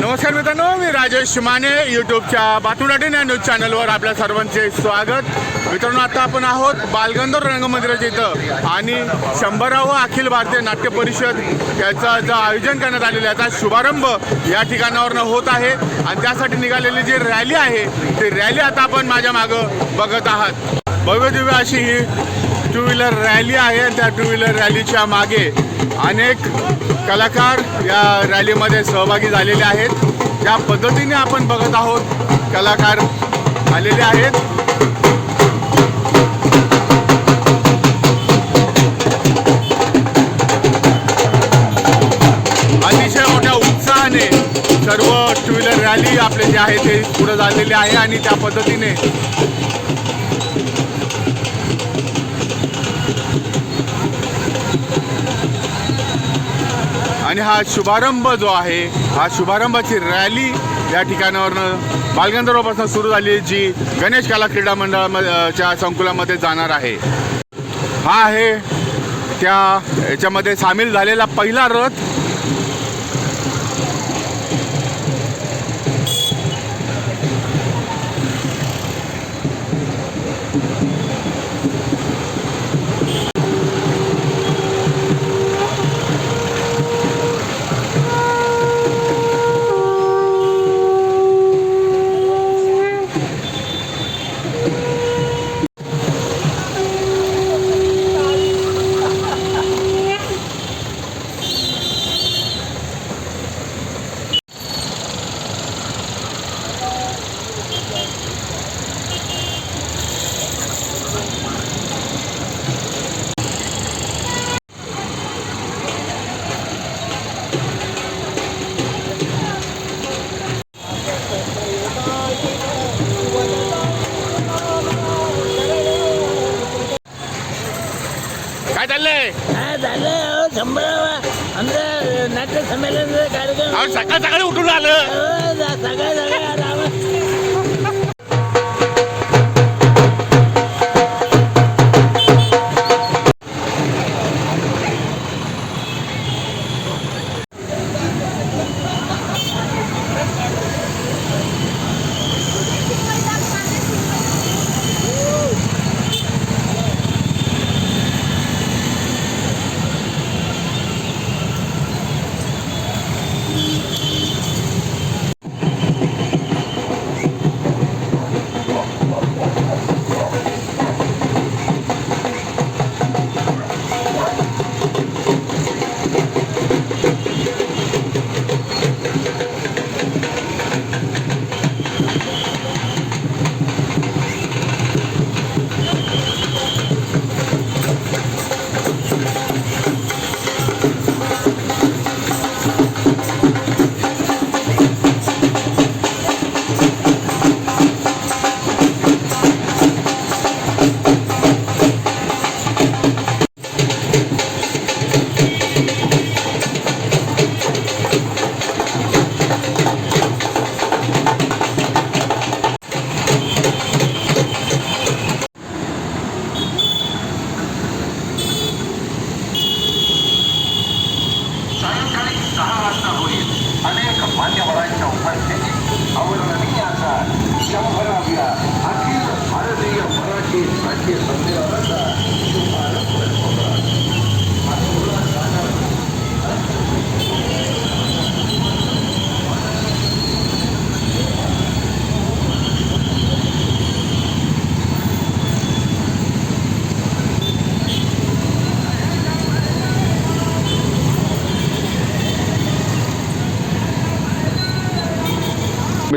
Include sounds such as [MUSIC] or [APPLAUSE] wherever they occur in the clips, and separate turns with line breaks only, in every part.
नमस्कार मित्रांनो मी राजेश माने यूट्यूबच्या बातुडाटीन या न्यूज चॅनलवर आपल्या सर्वांचे स्वागत. मित्रांनो आता आपण आहोत बालगंधर्व रंगमंदिराच्या इथं आणि शंभरावं अखिल भारतीय नाट्य परिषद याचं जे आयोजन करण्यात आलेलं आहे त्याचा शुभारंभ या ठिकाणावरनं होत आहे. आणि त्यासाठी निघालेली जी रॅली आहे ती रॅली आता आपण माझ्या मागं बघत आहात. भव्य दिव्य अशी ही टू व्हीलर रॅली आहे त्या टू व्हीलर रॅलीच्या मागे अनेक कलाकार या रॅलीमध्ये सहभागी झालेले आहेत. ज्या पद्धतीने आपण बघत आहोत कलाकार आलेले आहेत. अतिशय मोठ्या उत्साहाने सर्व टू व्हीलर रॅली आपले जे आहे ते पुढे झालेले आहे आणि त्या पद्धतीने आणि हा शुभारंभ जो आहे हा शुभारंभाची रॅली या ठिकाणावरनं बालगंधर्वपासून सुरू झाली जी गणेश कला क्रीडा मंडळाच्या संकुलामध्ये जाणार आहे. हा आहे त्या याच्यामध्ये सामील झालेला पहिला रथ
नाट्य संमेलनाचा कार्यक्रम
सकाळ सकाळी उठून आलं
अहो, जा-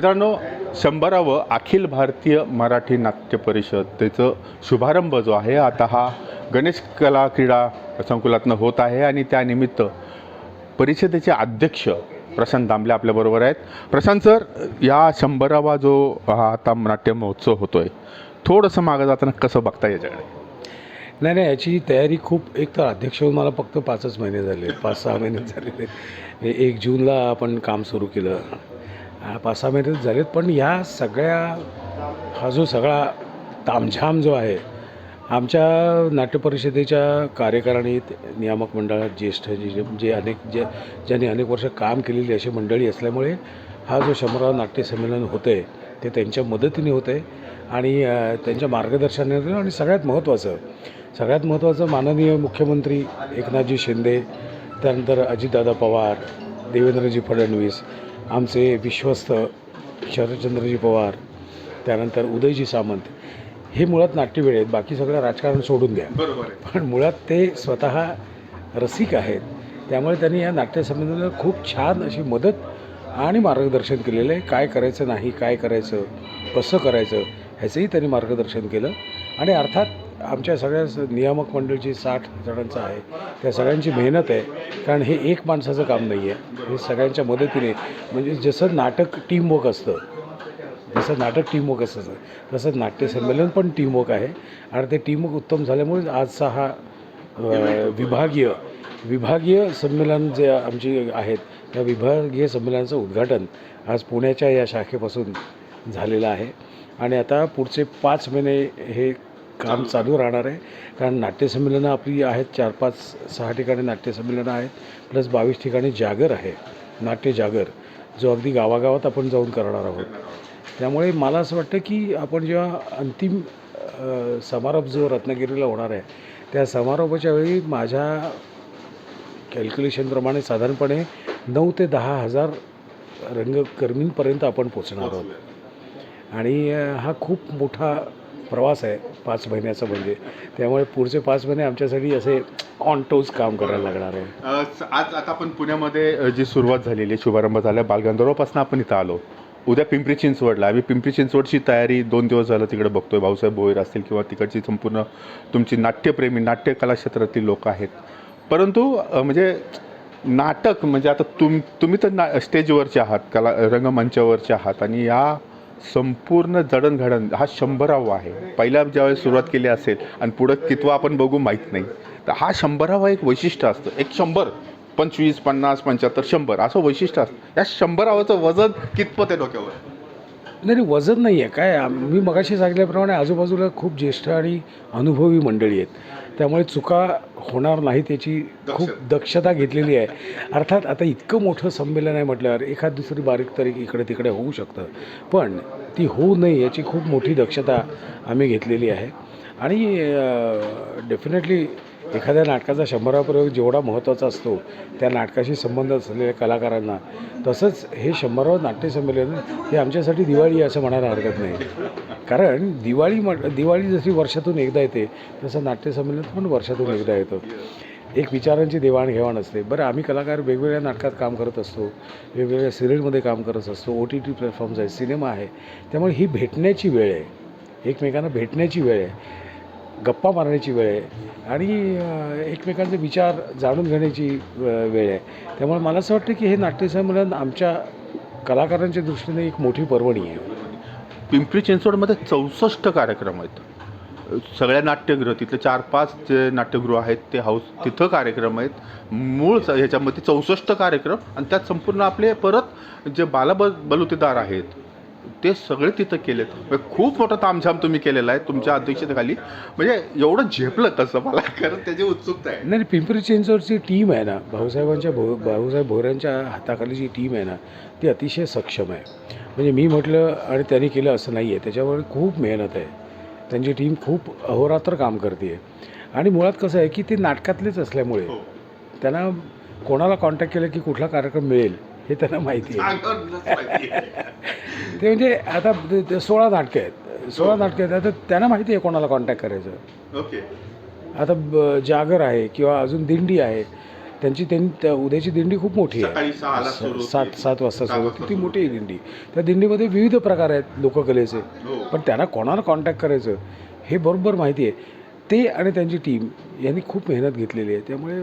मित्रांनो शंभरावं अखिल भारतीय मराठी नाट्य परिषद त्याचं शुभारंभ जो आहे आता हा गणेश कला क्रीडा संकुलातनं होत आहे आणि त्यानिमित्त परिषदेचे अध्यक्ष प्रशांत दामले आपल्याबरोबर आहेत. प्रशांत सर या शंभरावा जो हा आता नाट्य महोत्सव होतो आहे थोडंसं मागं जाताना कसं बघता याच्याकडे?
नाही नाही याची तयारी खूप एक तर अध्यक्ष होऊन मला फक्त पाचच महिने झाले पाच सहा महिने झालेले. हे एक जूनला आपण काम सुरू केलं. पाच सहा महिने झालेत पण ह्या सगळ्या हा जो सगळा तामझाम जो आहे आमच्या नाट्य परिषदेच्या कार्यकारिणीत नियामक मंडळात ज्येष्ठ जे जे- जे अनेक जे ज्यांनी अनेक वर्ष काम केलेली अशी मंडळी असल्यामुळे हा जो शंभराव नाट्य संमेलन होतं आहे ते त्यांच्या मदतीने होतं आहे आणि त्यांच्या मार्गदर्शनाने होतं आणि सगळ्यात महत्त्वाचं सगळ्यात महत्त्वाचं माननीय मुख्यमंत्री एकनाथजी शिंदे त्यानंतर अजितदादा पवार देवेंद्रजी फडणवीस आमचे विश्वस्त शरदचंद्रजी पवार त्यानंतर उदयजी सामंत हे मुळात नाट्यवेळ आहेत. बाकी सगळं राजकारण सोडून द्या. पण मुळात ते स्वतः रसिक आहेत. त्यामुळे त्यांनी या नाट्यसंमेलनाला खूप छान अशी मदत आणि मार्गदर्शन केलेलं आहे. काय करायचं नाही काय करायचं कसं करायचं ह्याचंही त्यांनी मार्गदर्शन केलं. आणि अर्थात आमच्या सगळ्या नियामक नियामक मंडळची साठ जणांचं आहे. त्या सगळ्यांची मेहनत आहे. कारण हे एक माणसाचं काम नाही आहे. हे सगळ्यांच्या मदतीने म्हणजे जसं नाटक टीमवर्क असतं जसं नाटक टीमवर्क असतं तसंच नाट्यसंमेलन पण टीमवर्क आहे. आणि ते टीमवर्क उत्तम झाल्यामुळे आजचा हा विभागीय विभागीय संमेलन जे आमची आहेत त्या विभागीय संमेलनाचं उद्घाटन आज पुण्याच्या या शाखेपासून झालेलं आहे. आणि आता पुढचे पाच महिने हे काम चालू राहणार. आहे. कारण नाट्यसंमेलनं आपली आहेत चार पाच सहा ठिकाणी नाट्यसंमेलनं आहेत प्लस बावीस ठिकाणी जागर आहे नाट्य जागर जो अगदी गावागावात आपण जाऊन करणार आहोत. त्यामुळे मला असं वाटतं की आपण जेव्हा अंतिम समारोप जो रत्नागिरीला होणार आहे त्या समारोपाच्या वेळी माझ्या कॅल्क्युलेशनप्रमाणे साधारणपणे नऊ ते दहा हजार रंगकर्मींपर्यंत आपण पोचणार आहोत. आणि हा खूप मोठा प्रवास आहे. पाच महिन्याचं म्हणजे. त्यामुळे पुढचे पाच महिने आमच्यासाठी असे ऑन टोज काम करायला लागणार आहे.
आज आता आपण पुण्यामध्ये जी सुरुवात झालेली आहे शुभारंभ झाला बालगंधर्वापासून आपण इथं आलो. उद्या पिंपरी चिंचवडला. आम्ही पिंपरी चिंचवडची तयारी दोन दिवस झालं तिकडे बघतोय. भाऊसाहेब भोईर असतील किंवा तिकडची संपूर्ण तुमची नाट्यप्रेमी नाट्य कलाक्षेत्रातील लोक आहेत. परंतु म्हणजे नाटक म्हणजे आता तुम तुम्ही तर ना स्टेजवरचे आहात कला रंगमंचावरचे आहात आणि या संपूर्ण जडणघडण हा शंभरावा आहे. पहिल्या ज्यावेळेस सुरुवात केली असेल आणि पुढं कितवा आपण बघू माहीत नाही. तर हा शंभरावा एक वैशिष्ट्य असतं. एक शंभर पंचवीस पन्नास पंच्याहत्तर शंभर असं वैशिष्ट्य असतं. या शंभरावाचं वजन कितपत आहे डोक्यावर?
नाही वजन नाही आहे काय मी मगाशी सांगितल्याप्रमाणे आजूबाजूला खूप ज्येष्ठ आणि अनुभवी मंडळी आहेत. त्यामुळे चुका होणार नाही त्याची खूप दक्षता. घेतलेली आहे. अर्थात आता इतकं मोठं संमेलन आहे म्हटल्यावर एखाद दुसरी बारीक तरी इकडे तिकडे होऊ शकतं. पण ती होऊ नये याची खूप मोठी दक्षता आम्ही घेतलेली आहे. आणि डेफिनेटली एखाद्या नाटकाचा शंभरा प्रयोग जेवढा महत्त्वाचा असतो त्या नाटकाशी संबंध असलेल्या कलाकारांना. तसंच हे शंभरावं नाट्यसंमेलन हे आमच्यासाठी दिवाळी असं म्हणायला हरकत नाही. कारण दिवाळी म्हट दिवाळी जशी वर्षातून एकदा येते तसं नाट्यसंमेलन पण वर्षातून एकदा येतं. एक विचारांची देवाणघेवाण असते. बरं आम्ही कलाकार वेगवेगळ्या नाटकात काम करत असतो वेगवेगळ्या सिरियलमध्ये काम करत असतो ओ टी टी प्लॅटफॉर्म्स आहेत सिनेमा आहे. त्यामुळे ही भेटण्याची वेळ आहे. एकमेकांना भेटण्याची वेळ आहे. गप्पा मारण्याची वेळ आहे. आणि एकमेकांचे विचार जाणून घेण्याची वेळ आहे. त्यामुळे मला असं वाटतं की हे नाट्यसंमेलन आमच्या कलाकारांच्या दृष्टीने एक मोठी पर्वणी आहे.
पिंपरी चिंचवडमध्ये चौसष्ट कार्यक्रम आहेत. सगळ्या नाट्यगृह तिथले चार पाच जे नाट्यगृह आहेत ते हाऊस तिथं कार्यक्रम आहेत. मूळ च- ह्याच्यामध्ये चौसष्ट कार्यक्रम आणि त्यात संपूर्ण आपले परत जे बाला ब बलुतेदार आहेत ते सगळे तिथं केलेत. म्हणजे खूप मोठा तामझाम तुम्ही केलेला आहे तुमच्या अध्यक्षतेखाली. म्हणजे एवढं झेपलं कसं मला खरं त्याची उत्सुकता आहे.
नाही पिंपरी चिंचवडची टीम आहे ना भाऊसाहेबांच्या भो भाऊसाहेब भोऱ्यांच्या हाताखाली जी टीम आहे ना ती अतिशय सक्षम आहे. म्हणजे मी म्हटलं आणि त्यांनी केलं असं नाही आहे त्याच्यावर खूप मेहनत आहे. त्यांची टीम खूप अहोरात्र काम करते आहे आणि मुळात कसं आहे की ते नाटकातलेच असल्यामुळे त्यांना कोणाला कॉन्टॅक्ट केलं की कुठला कार्यक्रम मिळेल हे त्यांना माहिती आहे. [LAUGHS] ते म्हणजे आता सोळा नाटकं आहेत. सोळा नाटकं आहेत. आता त्यांना माहिती आहे कोणाला कॉन्टॅक्ट करायचं.
ओके.
आता जागर आहे किंवा अजून दिंडी आहे. त्यांची त्यां त्या उद्याची दिंडी खूप मोठी आहे. सात सात वाजता सुरू होते. ती मोठी आहे दिंडी. त्या दिंडीमध्ये विविध प्रकार आहेत लोककलेचे.
हो.
पण त्यांना कोणाला कॉन्टॅक्ट करायचं हे बरोबर माहिती आहे. ते आणि त्यांची टीम यांनी खूप मेहनत घेतलेली आहे. त्यामुळे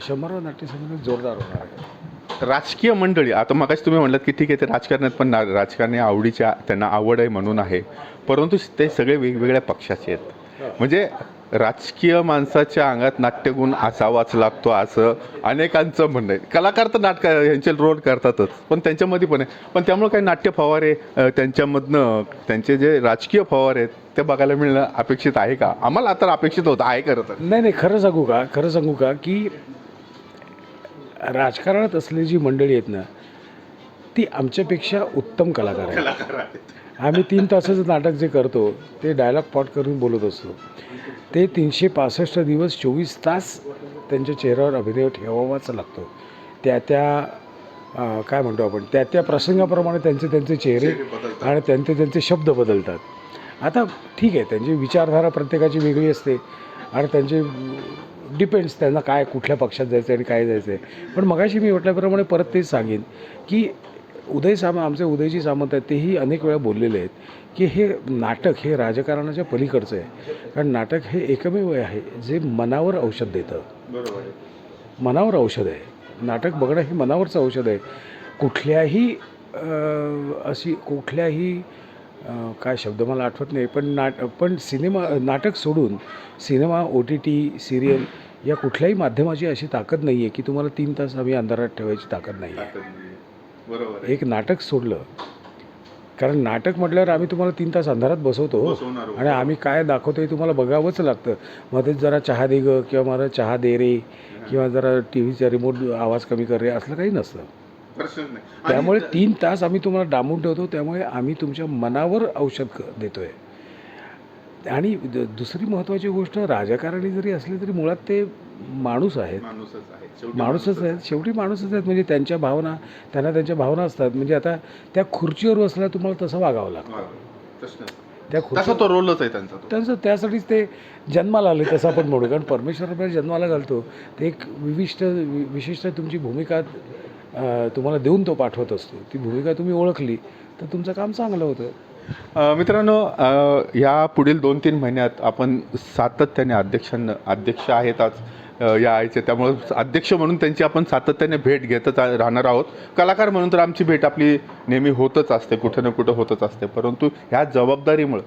शंभराव नाट्यसंमेलन जोरदार होणार आहे.
राजकीय मंडळी आता मगाशी तुम्ही म्हणलात की ठीक आहे ते राजकारणात पण ना राजकारणी आवडीच्या त्यांना आवड आहे म्हणून आहे. परंतु ते सगळे वेगवेगळ्या पक्षाचे आहेत. म्हणजे राजकीय माणसाच्या अंगात नाट्यगुण असावाच लागतो असं अनेकांचं म्हणणं आहे. कलाकार तर नाटक यांचे रोल करतातच पण त्यांच्यामध्ये पण आहे. पण त्यामुळे काही नाट्य फवारे त्यांच्यामधनं त्यांचे जे राजकीय फवारे आहेत ते बघायला मिळणं अपेक्षित आहे का? आम्हाला आता अपेक्षित होतं आहे खरं तर.
नाही नाही खरं सांगू का? खरं सांगू का की राजकारणात असलेली जी मंडळी आहेत ना ती आमच्यापेक्षा उत्तम कलाकार आहे
कलाकार आहेत.
आम्ही तीन तासाचं नाटक जे करतो ते डायलॉग पॉट करून बोलत असतो. ते तीनशे पासष्ट दिवस चोवीस तास त्यांच्या चेहऱ्यावर अभिनय ठेवावाच लागतो. त्या त्या काय म्हणतो आपण त्या त्या प्रसंगाप्रमाणे त्यांचे त्यांचे चेहरे आणि त्यांचे त्यांचे शब्द बदलतात. आता ठीक आहे त्यांची विचारधारा प्रत्येकाची वेगळी असते आणि त्यांचे डिपेंड्स त्यांना काय कुठल्या पक्षात जायचं आणि काय जायचं आहे पण मगाशी मी म्हटल्याप्रमाणे परत तेच सांगेन की उदय सामंत आमचे उदयजी सामंत आहेत तेही अनेक वेळा बोललेले आहेत की हे नाटक हे राजकारणाच्या पलीकडचं आहे. कारण नाटक हे एकमेव आहे जे मनावर औषध देतं.
बरोबर. आहे.
मनावर औषध आहे. नाटक बघणं हे मनावरचं औषध आहे. कुठल्याही अशी कुठल्याही काय शब्द मला आठवत नाही पण नाट पण सिनेमा नाटक सोडून cinema O T T serial या कुठल्याही माध्यमाची अशी ताकद नाही आहे की तुम्हाला तीन तास आम्ही अंधारात ठेवायची ताकद नाही आहे
बरोबर.
एक नाटक सोडलं कारण नाटक म्हटल्यावर आम्ही तुम्हाला तीन तास अंधारात बसवतो. आणि आम्ही काय दाखवतो हे तुम्हाला बघावंच लागतं मध्येच जरा चहा दे ग किंवा मला चहा दे रे किंवा जरा टी व्हीचा रिमोट आवाज कमी कर रे असलं काही नसतं
प्रश्नच नाही. आणि
त्यामुळे तीन तास आम्ही तुम्हाला डांबून ठेवतो त्यामुळे आम्ही तुमच्या मनावर औषध देतोय. आणि दुसरी महत्त्वाची गोष्ट राजकारणी जरी असले तरी मुळात ते माणूस आहेत.
माणूसच
आहेत. शेवटी माणूसच आहेत. म्हणजे त्यांच्या भावना त्यांना त्यांच्या भावना असतात. म्हणजे आता त्या खुर्चीवर बसल्या तुम्हाला तसं वागावं लागतं. त्या खुर्ची
तो रोलच आहे त्यांचा
त्यांचं त्यासाठीच ते जन्माला आले तसं आपण म्हणू. कारण परमेश्वर आपल्याला जन्माला घालतो. ते एक विशिष्ट वि- विशिष्ट तुमची भूमिका तुम्हाला देऊन तो पाठवत असतो. ती भूमिका तुम्ही ओळखली तर तुमचं काम चांगलं होतं.
मित्रांनो या पुढील दोन तीन महिन्यात आपण सातत्याने अध्यक्षांना अध्यक्ष आहेत आज या आयचे त्यामुळं अध्यक्ष म्हणून त्यांची आपण सातत्याने भेट घेतच राहणार आहोत. कलाकार म्हणून तर आमची भेट आपली नेहमी होतच असते कुठं ना कुठं होतच असते. परंतु ह्या जबाबदारीमुळं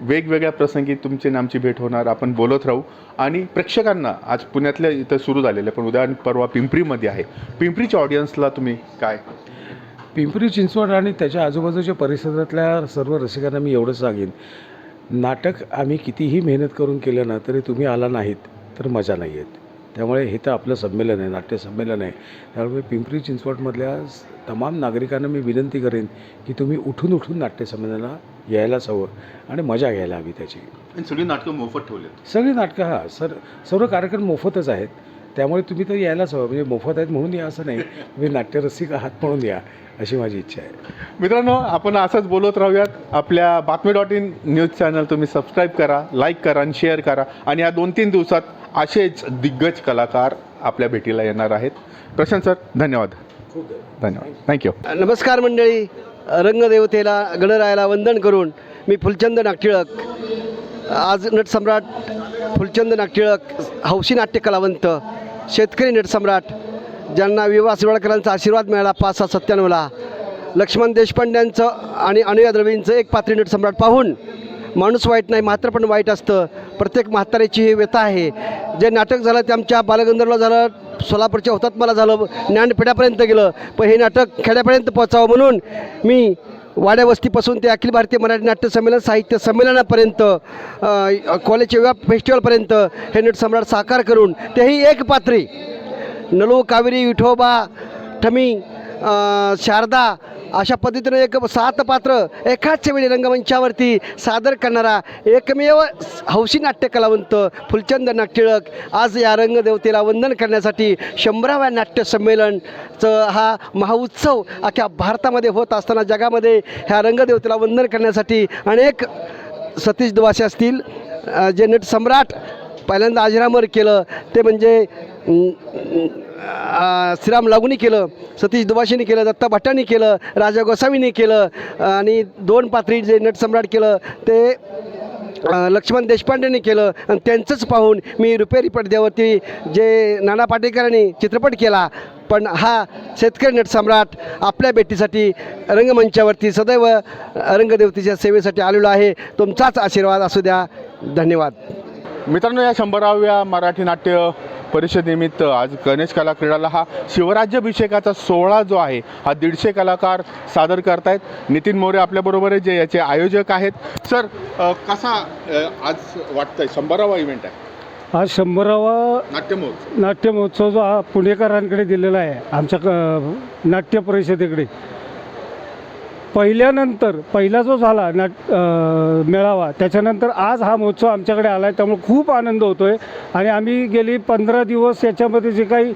वेगवेगळ्या प्रसंगी तुमची आणि आमची भेट होणार आपण बोलत राहू. आणि प्रेक्षकांना आज पुण्यातल्या इथं सुरू झालेलं आहे पण उद्या परवा पिंपरीमध्ये आहे. पिंपरीच्या ऑडियन्सला तुम्ही काय?
पिंपरी चिंचवड आणि त्याच्या आजूबाजूच्या परिसरातल्या सर्व रसिकांना मी एवढं सांगेन. नाटक आम्ही कितीही मेहनत करून केलं ना तरी तुम्ही आला नाहीत तर मजा नाही येत. त्यामुळे हे तर आपलं संमेलन आहे नाट्य संमेलन आहे. त्यामुळे पिंपरी चिंचवडमधल्या तमाम नागरिकांना मी विनंती करेन की तुम्ही उठून उठून नाट्य संमेलनाला यायलाच हवं आणि मजा घ्यायला हवी त्याची.
आणि सगळी नाटकं मोफत ठेवलेत.
सगळी नाटकं हा सर सर्व कार्यक्रम मोफतच आहेत. त्यामुळे तुम्ही तर यायलाच हवं. म्हणजे मोफत आहेत म्हणून या असं नाही. तुम्ही नाट्यरसिक आहात म्हणून या अशी माझी इच्छा आहे.
मित्रांनो आपण असंच बोलत राहूयात. आपल्या Batmi dot in news channel तुम्ही सबस्क्राईब करा लाईक करा आणि शेअर करा. आणि या दोन तीन दिवसात असेच दिग्गज कलाकार आपल्या भेटीला येणार आहेत. प्रशांत सर धन्यवाद. धन्यवाद. थँक्यू
नमस्कार मंडळी. रंगदेवतेला गणरायाला वंदन करून मी फुलचंद नागटिळक. आज नटसम्राट फुलचंद नागटिळक हौशी नाट्य कलावंत शेतकरी नटसम्राट ज्यांना विवा शिरोडकरांचा आशीर्वाद मिळाला पाच सहा सत्त्याण्णवला. लक्ष्मण देशपांड्यांचं आणि अनुया द्रवींचं एक पात्री नटसम्राट पाहून माणूस वाईट नाही मात्र पण वाईट असतं. प्रत्येक म्हाताऱ्याची ही व्यथा आहे. जे नाटक झालं ते आमच्या बालगंधर्वला झालं सोलापूरच्या होतात मला झालं ज्ञानपीठापर्यंत गेलं. पण हे नाटक खेड्यापर्यंत पोचावं म्हणून मी वाड्यावस्तीपासून ते अखिल भारतीय मराठी नाट्य संमेलन साहित्य संमेलनापर्यंत कॉलेजच्या विवाह फेस्टिवलपर्यंत हे नटसम्राट साकार करून तेही एक पात्री. नलू कावेरी विठोबा ठमी शारदा अशा पद्धतीनं एक सात पात्र एकाच वेळी रंगमंचावरती सादर करणारा एकमेव हौशी नाट्य कलावंत फुलचंद नाट्यळक आज या रंगदेवतेला वंदन करण्यासाठी शंभराव्या नाट्य संमेलनचं हा महाउत्सव अख्ख्या भारतामध्ये होत असताना जगामध्ये ह्या रंगदेवतेला वंदन करण्यासाठी अनेक सतीश दुवासे असतील जे नट सम्राट पहिल्यांदा अजरामर केलं ते म्हणजे श्रीराम लागूनी केलं सतीश दुभाषीने केलं दत्ता भट्टांनी केलं राजा गोसावीने केलं आणि दोन पात्री जे नटसम्राट केलं ते लक्ष्मण देशपांडेने केलं आणि त्यांचंच पाहून मी रुपेरी पडद्यावरती जे नाना पाटेकरांनी चित्रपट केला पण हा शेतकरी नटसम्राट आपल्या भेटीसाठी रंगमंचावरती सदैव रंगदेवतीच्या सेवेसाठी आलेलो आहे. तुमचाच आशीर्वाद असू द्या. धन्यवाद.
मित्रांनो या शंभराव्या मराठी नाट्य परिषदेनिमित्त आज गणेश कला क्रीडाला हा शिवराज्याभिषेकाचा सोहळा जो आहे हा दीडशे कलाकार सादर करतायत. नितीन मोरे आपल्याबरोबर आहे जे याचे आयोजक आहेत. सर कसा आज वाटतंय? शंभरावा इव्हेंट आहे.
आज शंभरावा
नाट्य महोत्सव
नाट्य महोत्सव जो हा पुणेकरांकडे दिलेला आहे आमच्या नाट्य परिषदेकडे. पहिल्यानंतर पहिला जो झाला नाट मेळावा त्याच्यानंतर आज हा महोत्सव आमच्याकडे आला आहे त्यामुळे खूप आनंद होतो आहे आणि आम्ही गेली पंधरा दिवस याच्यामध्ये जे काही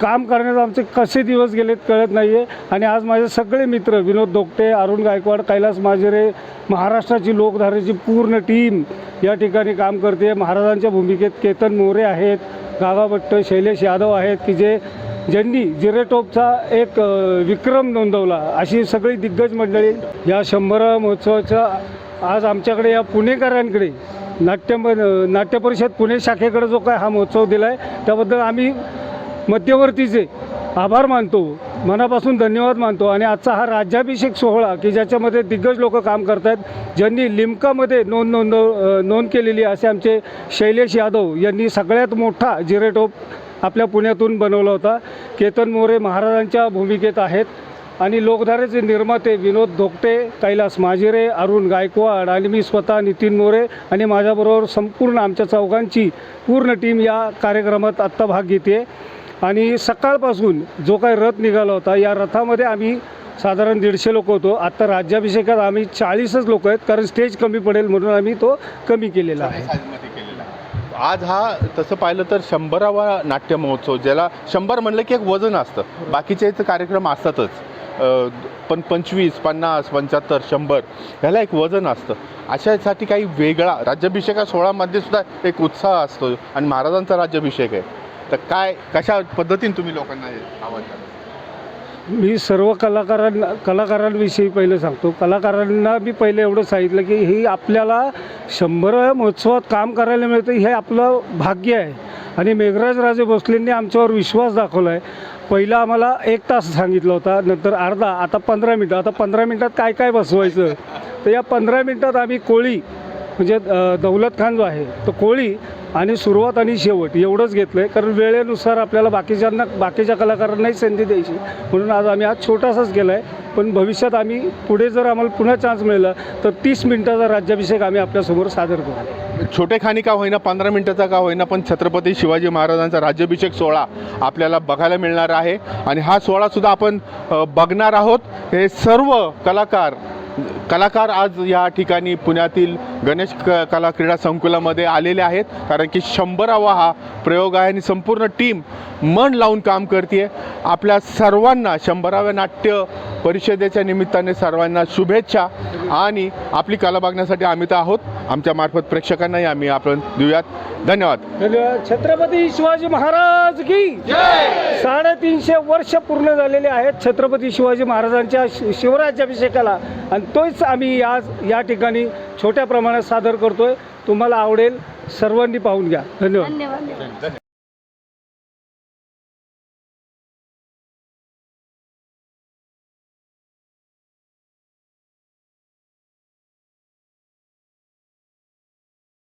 काम करण्यात आमचे कसे दिवस गेलेत कळत नाही आहे आणि आज माझे सगळे मित्र विनोद दोगटे अरुण गायकवाड कैलास माजरे महाराष्ट्राची लोकधारेची पूर्ण टीम या ठिकाणी काम करते. महाराजांच्या भूमिकेत केतन मोरे आहेत गागा भट्ट शैलेश यादव आहेत की जे ज्यांनी जिरेटोपचा एक विक्रम नोंदवला अशी सगळी दिग्गज मंडळी या शंभरा महोत्सवाच्या आज आमच्याकडे या पुणेकरांकडे नाट्य नाट्य परिषद पुणे शाखेकडे जो काय हा महोत्सव दिला आहे त्याबद्दल आम्ही मध्यवर्तीचे आभार मानतो मनापासून धन्यवाद मानतो. आणि आजचा हा राज्याभिषेक सोहळा की ज्याच्यामध्ये दिग्गज लोक काम करत आहेत ज्यांनी लिमकामध्ये नोंद नोंद नोंद केलेली असे आमचे शैलेश यादव यांनी सगळ्यात मोठा जिरेटोप आपल्या पुण्यातून बनवला होता. केतन मोरे महाराजांच्या भूमिकेत आहेत. आणि लोकधारेचे निर्माते विनोद धोकटे कैलास माजिरे अरुण गायकवाड आणि मी स्वतः नितीन मोरे आणि माझ्याबरोबर संपूर्ण आमच्या चौघांची पूर्ण टीम या कार्यक्रमात आत्ता भाग घेते. आणि सकाळपासून जो काही रथ निघाला होता या रथामध्ये आम्ही साधारण दीडशे लोक होतो. आत्ता राज्याभिषेकात आम्ही चाळीसच लोक आहेत कारण स्टेज कमी पडेल म्हणून आम्ही तो कमी केलेला आहे
केलेला आहे. आज हा तसं पाहिलं तर शंभरावा नाट्य महोत्सव ज्याला शंभर म्हणलं की एक वजन असतं. बाकीचे कार्यक्रम असतातच. पण पंचवीस पन्नास पंच्याहत्तर शंभर ह्याला एक वजन असतं. अशासाठी काही वेगळा राज्याभिषेका सोहळामध्ये सुद्धा एक उत्साह असतो. आणि महाराजांचा राज्याभिषेक आहे. तर काय कशा पद्धतीने तुम्ही लोकांना आवडतात
मी सर्व कलाकारांना कलाकारांविषयी पहिलं सांगतो. कलाकारांना मी पहिले एवढं सांगितलं की ही आपल्याला शंभराव्या महोत्सवात काम करायला मिळतं हे आपलं भाग्य आहे. आणि मेघराज राजे भोसलेंनी आमच्यावर विश्वास दाखवला आहे पहिला आम्हाला एक तास सांगितलं होता नंतर अर्धा आता पंधरा मिनटं. आता पंधरा मिनटात काय काय बसवायचं? तर या पंधरा मिनटात आम्ही कोळी म्हणजे दौलत खान जो आहे तो कोळी आणि सुरुवात आणि शेवट एवढंच घेतलं आहे कारण वेळेनुसार आपल्याला बाकीच्यांना बाकीच्या कलाकारांनाही संधी द्यायची. म्हणून आज आम्ही आज छोटासाच केला आहे पण भविष्यात आम्ही पुढे जर आम्हाला पुन्हा चान्स मिळाला तर तीस मिनिटाचा राज्याभिषेक आम्ही आपल्यासमोर सादर करू.
छोटे खाणी का होईना पंधरा मिनिटाचा का होईना पण छत्रपती शिवाजी महाराजांचा राज्याभिषेक सोहळा आपल्याला बघायला मिळणार आहे. आणि हा सोहळासुद्धा आपण बघणार आहोत. हे सर्व कलाकार कलाकार आज या ठिकाणी पुण्यातील गणेश क कला क्रीडा संकुलामध्ये आलेले आहेत. कारण की शंभरावा हा प्रयोग आहे आणि संपूर्ण टीम मन लावून काम करते आपल्या सर्वांना शंभराव्या नाट्य परिषदेच्या निमित्ताने सर्वांना शुभेच्छा. आणि आपली कला बघण्यासाठी आम्ही तर आहोत. आमच्या मार्फत प्रेक्षकांनाही आम्ही आपण देऊयात.
धन्यवाद. छत्रपती शिवाजी महाराज की? साडेतीनशे वर्ष पूर्ण झालेले आहेत छत्रपती शिवाजी महाराजांच्या शि- शिवराज्याभिषेकाला. आणि तोच आम्ही आज या ठिकाणी छोट्या प्रमाणात सादर करतोय. तुम्हाला आवडेल सर्वांनी पाहून घ्या. धन्यवाद.
धन्यवाद.